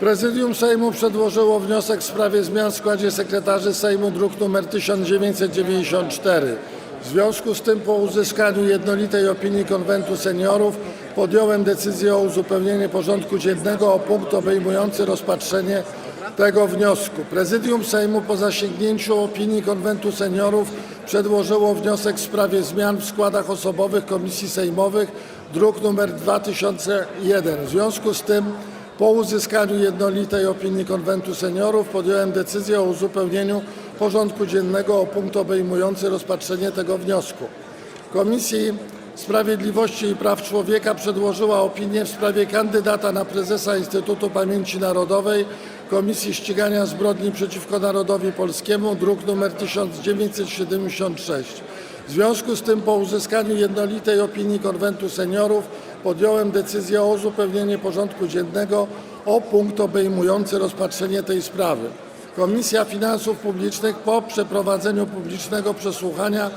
Prezydium Sejmu przedłożyło wniosek w sprawie zmian w składzie sekretarzy Sejmu, druk nr 1994. W związku z tym po uzyskaniu jednolitej opinii Konwentu Seniorów podjąłem decyzję o uzupełnieniu porządku dziennego o punkt obejmujący rozpatrzenie tego wniosku. Prezydium Sejmu po zasięgnięciu opinii Konwentu Seniorów przedłożyło wniosek w sprawie zmian w składach osobowych komisji sejmowych, druk nr 2001. W związku z tym po uzyskaniu jednolitej opinii Konwentu Seniorów podjąłem decyzję o uzupełnieniu porządku dziennego o punkt obejmujący rozpatrzenie tego wniosku. Komisji Sprawiedliwości i Praw Człowieka przedłożyła opinię w sprawie kandydata na prezesa Instytutu Pamięci Narodowej Komisji Ścigania Zbrodni przeciwko Narodowi Polskiemu, druk nr 1976. W związku z tym po uzyskaniu jednolitej opinii Konwentu Seniorów podjąłem decyzję o uzupełnieniu porządku dziennego o punkt obejmujący rozpatrzenie tej sprawy. Komisja Finansów Publicznych po przeprowadzeniu publicznego przesłuchania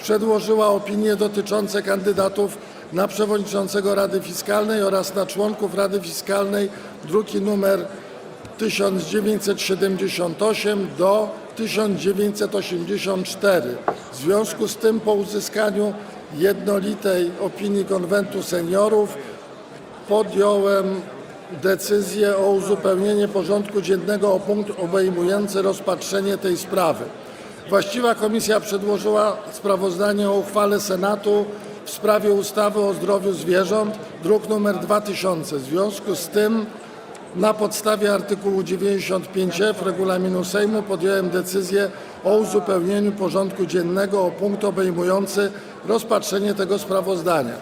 przedłożyła opinie dotyczące kandydatów na przewodniczącego Rady Fiskalnej oraz na członków Rady Fiskalnej druki nr 1978 do 1984. W związku z tym po uzyskaniu jednolitej opinii Konwentu Seniorów podjąłem decyzję o uzupełnieniu porządku dziennego o punkt obejmujący rozpatrzenie tej sprawy. Właściwa komisja przedłożyła sprawozdanie o uchwale Senatu w sprawie ustawy o zdrowiu zwierząt, druk nr 2000. W związku z tym na podstawie artykułu 95f Regulaminu Sejmu podjąłem decyzję o uzupełnieniu porządku dziennego o punkt obejmujący rozpatrzenie tego sprawozdania.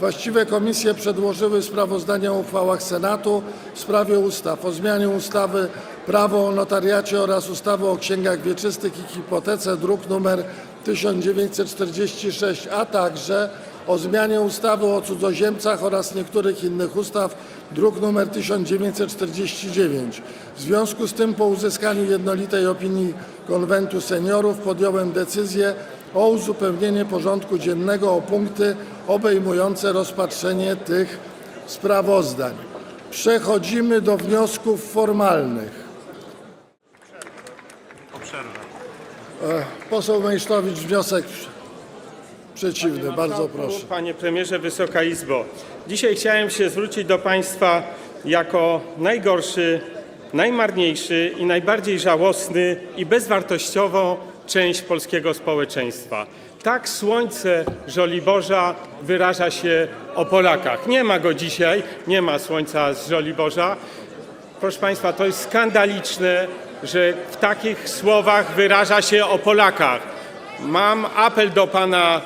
Właściwe komisje przedłożyły sprawozdania o uchwałach Senatu w sprawie ustaw o zmianie ustawy Prawo o notariacie oraz ustawy o księgach wieczystych i hipotece, druk nr 1946, a także o zmianie ustawy o cudzoziemcach oraz niektórych innych ustaw, druk nr 1949. W związku z tym po uzyskaniu jednolitej opinii Konwentu Seniorów podjąłem decyzję o uzupełnienie porządku dziennego o punkty obejmujące rozpatrzenie tych sprawozdań. Przechodzimy do wniosków formalnych. Przerwę. Poseł Mejsztowicz, wniosek przeciwny. Bardzo proszę. Panie premierze, Wysoka Izbo. Dzisiaj chciałem się zwrócić do Państwa jako najgorszy, najmarniejszy i najbardziej żałosny i bezwartościową część polskiego społeczeństwa. Tak słońce Żoliborza wyraża się o Polakach. Nie ma go dzisiaj, nie ma słońca z Żoliborza. Proszę Państwa, to jest skandaliczne, że w takich słowach wyraża się o Polakach. Mam apel do pana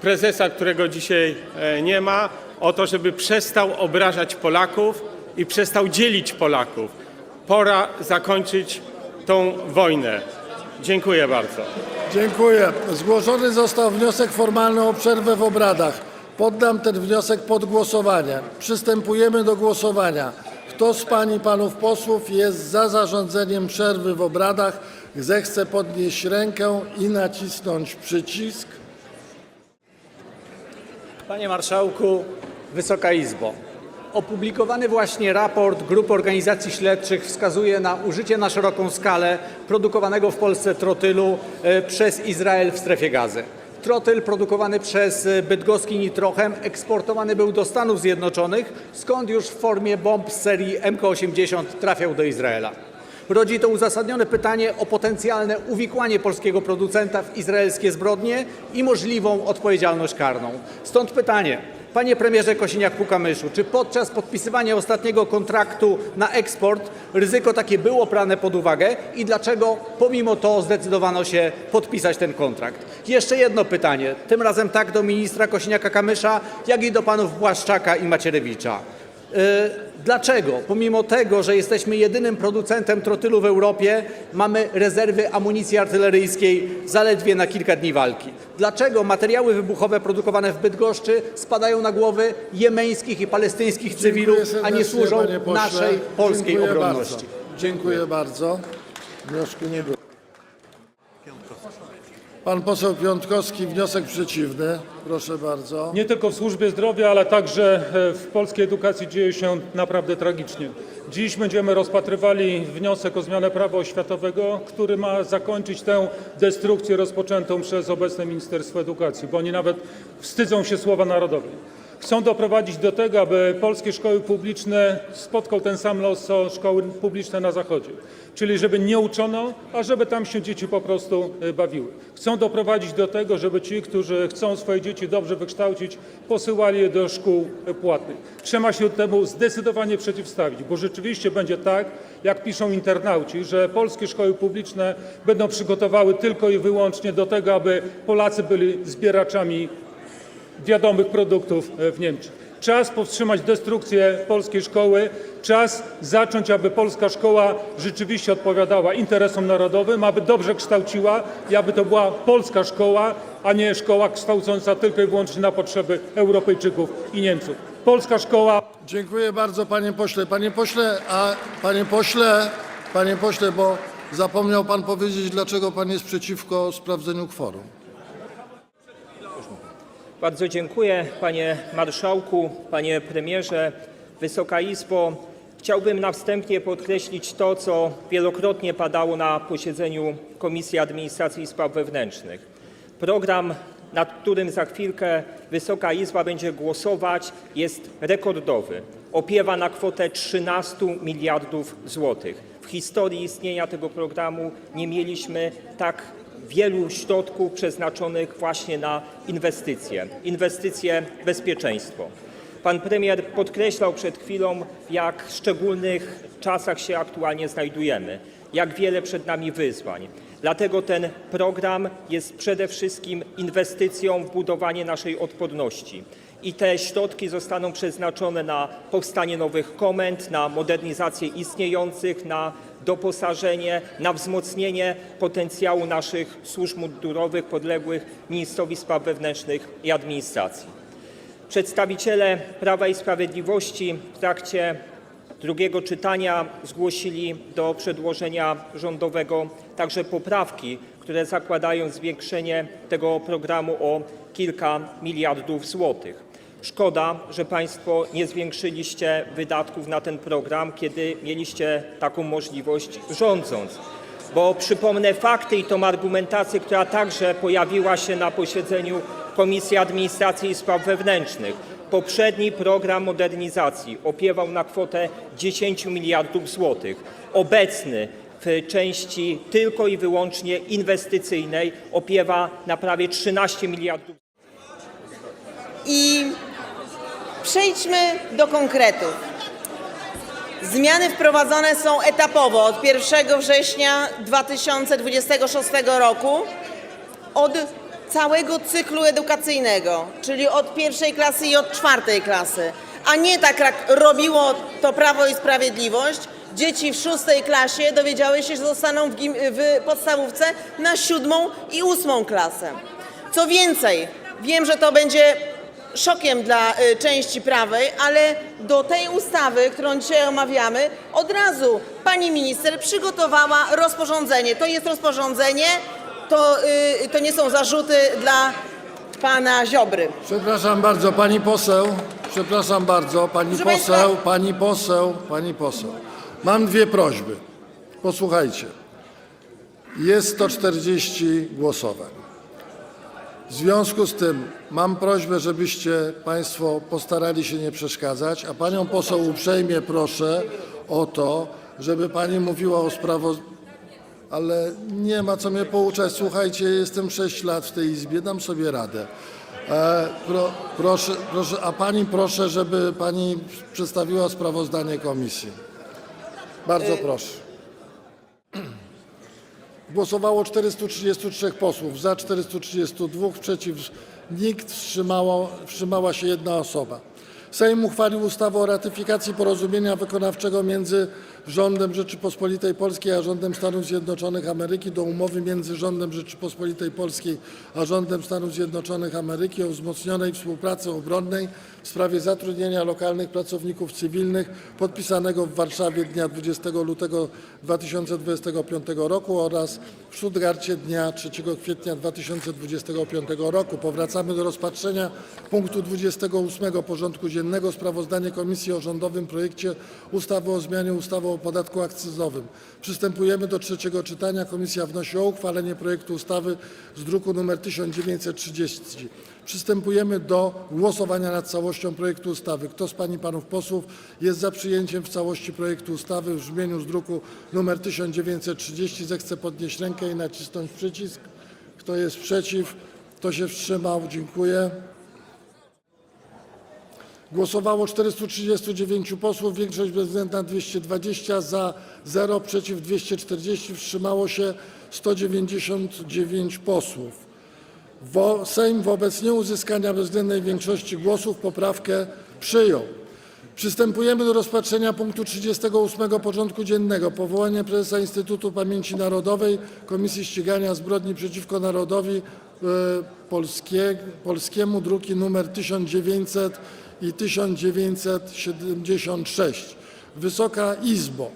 prezesa, którego dzisiaj e, nie ma, o to, żeby przestał obrażać Polaków i przestał dzielić Polaków. Pora zakończyć tą wojnę. Dziękuję bardzo. Dziękuję. Zgłoszony został wniosek formalny o przerwę w obradach. Poddam ten wniosek pod głosowanie. Przystępujemy do głosowania. Kto z pań i panów posłów jest za zarządzeniem przerwy w obradach, zechce podnieść rękę i nacisnąć przycisk. Panie Marszałku, Wysoka Izbo. Opublikowany właśnie raport Grupy Organizacji Śledczych wskazuje na użycie na szeroką skalę produkowanego w Polsce trotylu e, przez Izrael w strefie gazy. Trotyl produkowany przez e, bydgoski Nitrochem eksportowany był do Stanów Zjednoczonych, skąd już w formie bomb z serii MK-80 trafiał do Izraela. Rodzi to uzasadnione pytanie o potencjalne uwikłanie polskiego producenta w izraelskie zbrodnie i możliwą odpowiedzialność karną. Stąd pytanie, panie premierze Kosiniak-Kamyszu, czy podczas podpisywania ostatniego kontraktu na eksport ryzyko takie było brane pod uwagę i dlaczego pomimo to zdecydowano się podpisać ten kontrakt? Jeszcze jedno pytanie, tym razem tak do ministra Kosiniaka-Kamysza, jak i do panów Błaszczaka i Macierewicza. Y, Dlaczego, pomimo tego, że jesteśmy jedynym producentem trotylu w Europie, mamy rezerwy amunicji artyleryjskiej zaledwie na kilka dni walki? Dlaczego materiały wybuchowe produkowane w Bydgoszczy spadają na głowy jemeńskich i palestyńskich cywilów, a nie służą naszej polskiej Dziękuję obronności? Bardzo. Dziękuję bardzo. Wniosku nie było. Pan poseł Piątkowski, wniosek przeciwny. Proszę bardzo. Nie tylko w służbie zdrowia, ale także e, w polskiej edukacji dzieje się naprawdę tragicznie. Dziś będziemy rozpatrywali wniosek o zmianę prawa oświatowego, który ma zakończyć tę destrukcję rozpoczętą przez obecne Ministerstwo Edukacji, bo oni nawet wstydzą się słowa narodowej. Chcą doprowadzić do tego, aby polskie szkoły publiczne spotkał ten sam los, co szkoły publiczne na Zachodzie. Czyli żeby nie uczono, a żeby tam się dzieci po prostu e, bawiły. Chcą doprowadzić do tego, żeby ci, którzy chcą swoje dzieci dobrze wykształcić, posyłali je do szkół e, płatnych. Trzeba się temu zdecydowanie przeciwstawić, bo rzeczywiście będzie tak, jak piszą internauci, że polskie szkoły publiczne będą przygotowały tylko i wyłącznie do tego, aby Polacy byli zbieraczami wiadomych produktów e, w Niemczech. Czas powstrzymać destrukcję polskiej szkoły, czas zacząć, aby polska szkoła rzeczywiście odpowiadała interesom narodowym, aby dobrze kształciła i aby to była polska szkoła, a nie szkoła kształcąca tylko i wyłącznie na potrzeby Europejczyków i Niemców. Polska szkoła Dziękuję bardzo panie pośle. Panie pośle, a panie pośle, panie pośle, bo zapomniał pan powiedzieć, dlaczego pan jest przeciwko sprawdzeniu kworum. Bardzo dziękuję, panie marszałku, panie premierze, Wysoka Izbo. Chciałbym na wstępie podkreślić to, co wielokrotnie padało na posiedzeniu Komisji Administracji i Spraw Wewnętrznych. Program, nad którym za chwilkę Wysoka Izba będzie głosować, jest rekordowy. Opiewa na kwotę 13 miliardów złotych. W historii istnienia tego programu nie mieliśmy tak wielu środków przeznaczonych właśnie na inwestycje, inwestycje w bezpieczeństwo. Pan premier podkreślał przed chwilą, w jak szczególnych czasach się aktualnie znajdujemy, jak wiele przed nami wyzwań. Dlatego ten program jest przede wszystkim inwestycją w budowanie naszej odporności. I te środki zostaną przeznaczone na powstanie nowych komend, na modernizację istniejących, na doposażenie, na wzmocnienie potencjału naszych służb mundurowych podległych ministrowi spraw wewnętrznych i administracji. Przedstawiciele Prawa i Sprawiedliwości w trakcie drugiego czytania zgłosili do przedłożenia rządowego także poprawki, które zakładają zwiększenie tego programu o kilka miliardów złotych. Szkoda, że Państwo nie zwiększyliście wydatków na ten program, kiedy mieliście taką możliwość rządząc. Bo przypomnę fakty i tą argumentację, która także pojawiła się na posiedzeniu Komisji Administracji i Spraw Wewnętrznych. Poprzedni program modernizacji opiewał na kwotę 10 miliardów złotych. Obecny w części tylko i wyłącznie inwestycyjnej opiewa na prawie 13 miliardów I przejdźmy do konkretów. Zmiany wprowadzone są etapowo od 1 września 2026 roku od całego cyklu edukacyjnego, czyli od pierwszej klasy i od czwartej klasy, a nie tak jak robiło to Prawo i Sprawiedliwość. Dzieci w szóstej klasie dowiedziały się, że zostaną w, w podstawówce na siódmą i ósmą klasę. Co więcej, wiem, że to będzie szokiem dla y, części prawej, ale do tej ustawy, którą dzisiaj omawiamy, od razu pani minister przygotowała rozporządzenie. To jest rozporządzenie, to, y, to nie są zarzuty dla pana Ziobry. Przepraszam bardzo, pani poseł, przepraszam bardzo, pani Proszę poseł, państwa- pani poseł, pani poseł. Mam dwie prośby. Posłuchajcie. Jest 140 głosowań. W związku z tym mam prośbę, żebyście Państwo postarali się nie przeszkadzać, a Panią poseł uprzejmie proszę o to, żeby Pani mówiła o sprawozdaniu. Ale nie ma co mnie pouczać. Słuchajcie, jestem 6 lat w tej izbie, dam sobie radę. E, pro, proszę, proszę, a pani proszę, żeby pani przedstawiła sprawozdanie komisji. Bardzo proszę. Głosowało 433 posłów, za 432, przeciw nikt, wstrzymało, wstrzymała się jedna osoba. Sejm uchwalił ustawę o ratyfikacji porozumienia wykonawczego między rządem Rzeczypospolitej Polskiej a rządem Stanów Zjednoczonych Ameryki do umowy między rządem Rzeczypospolitej Polskiej a rządem Stanów Zjednoczonych Ameryki o wzmocnionej współpracy obronnej w sprawie zatrudnienia lokalnych pracowników cywilnych podpisanego w Warszawie dnia 20 lutego 2025 roku oraz w Stuttgarcie dnia 3 kwietnia 2025 roku. Powracamy do rozpatrzenia punktu 28 porządku dziennego sprawozdanie Komisji o rządowym projekcie ustawy o zmianie ustawy o podatku akcyzowym. Przystępujemy do trzeciego czytania. Komisja wnosi o uchwalenie projektu ustawy z druku nr 1930. Przystępujemy do głosowania nad całością projektu ustawy. Kto z pań i panów posłów jest za przyjęciem w całości projektu ustawy w brzmieniu z druku nr 1930 zechce podnieść rękę i nacisnąć przycisk. Kto jest przeciw? Kto się wstrzymał? Dziękuję. Głosowało 439 posłów, większość bezwzględna 220, za 0, przeciw 240, wstrzymało się 199 posłów. Wo, Sejm wobec nieuzyskania bezwzględnej większości głosów poprawkę przyjął. Przystępujemy do rozpatrzenia punktu 38 porządku dziennego. Powołanie prezesa Instytutu Pamięci Narodowej Komisji Ścigania Zbrodni przeciwko Narodowi e, Polskie, Polskiemu, druki nr 1900 i 1976. Wysoka Izbo,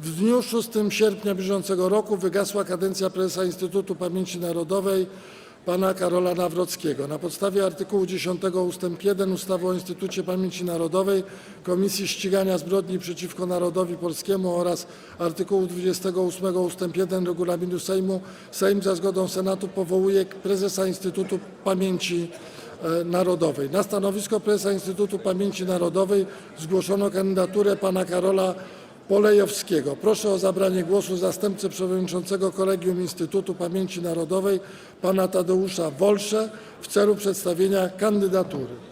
w dniu 6 sierpnia bieżącego roku wygasła kadencja prezesa Instytutu Pamięci Narodowej pana Karola Nawrockiego. Na podstawie artykułu 10 ust. 1 ustawy o Instytucie Pamięci Narodowej Komisji Ścigania Zbrodni przeciwko Narodowi Polskiemu oraz artykułu 28 ust. 1 Regulaminu Sejmu Sejm za zgodą Senatu powołuje prezesa Instytutu Pamięci e, Narodowej. Na stanowisko prezesa Instytutu Pamięci Narodowej zgłoszono kandydaturę pana Karola Polejowskiego. Proszę o zabranie głosu zastępcę przewodniczącego Kolegium Instytutu Pamięci Narodowej pana Tadeusza Wolsze w celu przedstawienia kandydatury.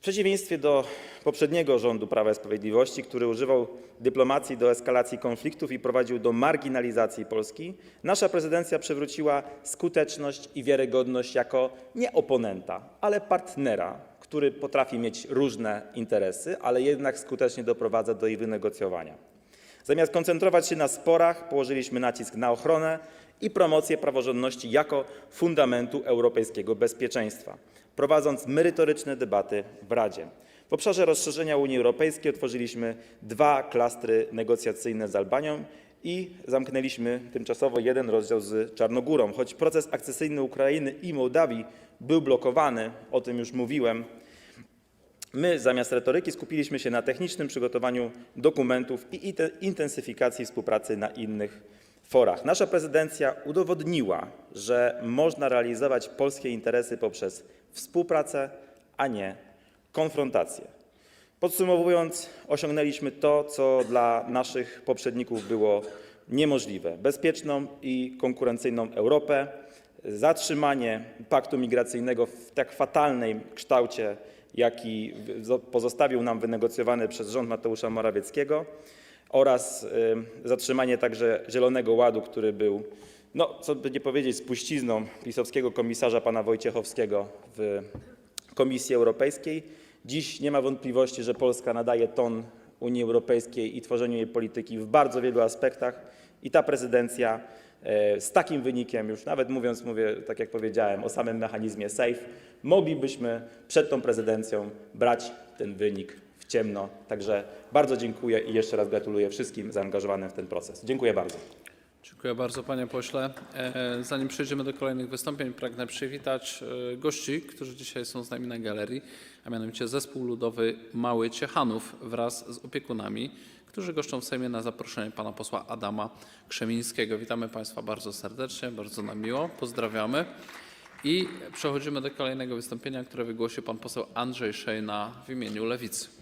W przeciwieństwie do poprzedniego rządu Prawa i Sprawiedliwości, który używał dyplomacji do eskalacji konfliktów i prowadził do marginalizacji Polski, nasza prezydencja przywróciła skuteczność i wiarygodność jako nie oponenta, ale partnera, który potrafi mieć różne interesy, ale jednak skutecznie doprowadza do ich wynegocjowania. Zamiast koncentrować się na sporach, położyliśmy nacisk na ochronę i promocję praworządności jako fundamentu europejskiego bezpieczeństwa, prowadząc merytoryczne debaty w Radzie. W obszarze rozszerzenia Unii Europejskiej otworzyliśmy dwa klastry negocjacyjne z Albanią i zamknęliśmy tymczasowo jeden rozdział z Czarnogórą. Choć proces akcesyjny Ukrainy i Mołdawii był blokowany, o tym już mówiłem, My zamiast retoryki skupiliśmy się na technicznym przygotowaniu dokumentów i intensyfikacji współpracy na innych forach. Nasza prezydencja udowodniła, że można realizować polskie interesy poprzez współpracę, a nie konfrontację. Podsumowując, osiągnęliśmy to, co dla naszych poprzedników było niemożliwe: bezpieczną i konkurencyjną Europę, zatrzymanie paktu migracyjnego w tak fatalnym kształcie, jaki pozostawił nam wynegocjowany przez rząd Mateusza Morawieckiego, oraz y, zatrzymanie także Zielonego Ładu, który był, no co by nie powiedzieć, spuścizną pisowskiego komisarza pana Wojciechowskiego w Komisji Europejskiej. Dziś nie ma wątpliwości, że Polska nadaje ton Unii Europejskiej i tworzeniu jej polityki w bardzo wielu aspektach i ta prezydencja e, z takim wynikiem, już nawet mówiąc, mówię, tak jak powiedziałem, o samym mechanizmie SAFE, moglibyśmy przed tą prezydencją brać ten wynik w ciemno. Także bardzo dziękuję i jeszcze raz gratuluję wszystkim zaangażowanym w ten proces. Dziękuję bardzo. Dziękuję bardzo panie pośle. E, Zanim przejdziemy do kolejnych wystąpień, pragnę przywitać e, gości, którzy dzisiaj są z nami na galerii, a mianowicie Zespół Ludowy Mały Ciechanów wraz z opiekunami, którzy goszczą w Sejmie na zaproszenie pana posła Adama Krzemińskiego. Witamy państwa bardzo serdecznie, bardzo nam miło, pozdrawiamy. I przechodzimy do kolejnego wystąpienia, które wygłosi pan poseł Andrzej Szejna w imieniu Lewicy.